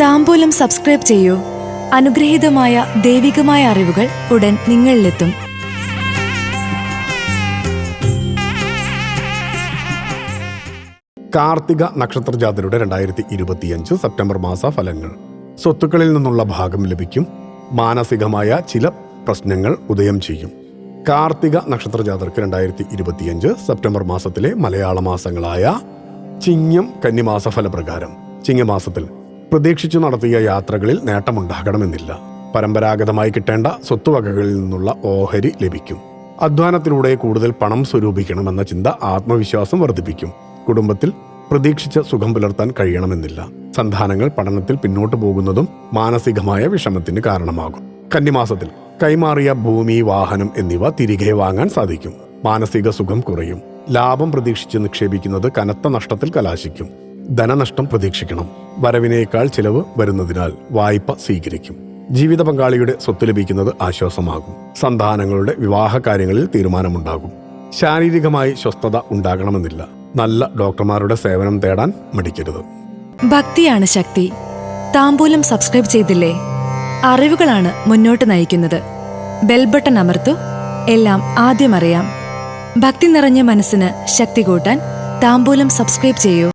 താമ്പൂലം subscribe ചെയ്യൂ. അനുഗ്രഹീതമായ ദൈവികമായ അറിവുകൾ ഉടൻ നിങ്ങളിലെത്തും. കാർത്തിക നക്ഷത്ര ജാതരുടെ രണ്ടായിരത്തി ഇരുപത്തിയഞ്ച് സെപ്റ്റംബർ മാസ ഫലങ്ങൾ സ്വത്തുക്കളിൽ നിന്നുള്ള ഭാഗം ലഭിക്കും. മാനസികമായ ചില പ്രശ്നങ്ങൾ ഉദയം ചെയ്യും. കാർത്തിക നക്ഷത്ര ജാതർക്ക് രണ്ടായിരത്തി ഇരുപത്തിയഞ്ച് സെപ്റ്റംബർ മാസത്തിലെ മലയാള മാസങ്ങളായ ചിങ്ങം കന്നിമാസ ഫലപ്രകാരം ചിങ്ങമാസത്തിൽ പ്രതീക്ഷിച്ചു നടത്തിയ യാത്രകളിൽ നേട്ടമുണ്ടാകണമെന്നില്ല. പരമ്പരാഗതമായി കിട്ടേണ്ട സ്വത്തുവകകളിൽ നിന്നുള്ള ഓഹരി ലഭിക്കും. അധ്വാനത്തിലൂടെ കൂടുതൽ പണം സ്വരൂപിക്കണമെന്ന ചിന്ത ആത്മവിശ്വാസം വർദ്ധിപ്പിക്കും. കുടുംബത്തിൽ പ്രതീക്ഷിച്ച സുഖം പുലർത്താൻ കഴിയണമെന്നില്ല. സന്താനങ്ങൾ പഠനത്തിൽ പിന്നോട്ടു പോകുന്നതും മാനസികമായ വിഷമത്തിന് കാരണമാകും. കന്നിമാസത്തിൽ കൈമാറിയ ഭൂമി വാഹനം എന്നിവ തിരികെ വാങ്ങാൻ സാധിക്കും. മാനസിക സുഖം കുറയും. ലാഭം പ്രതീക്ഷിച്ച് നിക്ഷേപിക്കുന്നത് കനത്ത നഷ്ടത്തിൽ കലാശിക്കും. ധനനഷ്ടം പ്രതീക്ഷിക്കണം. വരവിനേക്കാൾ ചിലവ് വരുന്നതിനാൽ വായ്പ സ്വീകരിക്കും. ജീവിത പങ്കാളിയുടെ സ്വത്ത് ലഭിക്കുന്നത് ആശ്വാസമാകും. സന്താനങ്ങളുടെ വിവാഹ കാര്യങ്ങളിൽ തീരുമാനമുണ്ടാകും. ശാരീരികമായി സ്വസ്ഥത ഉണ്ടാകണമെന്നില്ല. നല്ല ഡോക്ടർമാരുടെ സേവനം തേടാൻ മടിക്കരുത്. ഭക്തിയാണ് ശക്തി. താമ്പൂലം സബ്സ്ക്രൈബ് ചെയ്തില്ലേ? അറിവുകളാണ് മുന്നോട്ട് നയിക്കുന്നത്. ബെൽബട്ടൺ അമർത്തു. എല്ലാം ആദ്യം അറിയാം. ഭക്തി നിറഞ്ഞ മനസ്സിന് ശക്തി കൂട്ടാൻ താമ്പൂലം സബ്സ്ക്രൈബ് ചെയ്യൂ.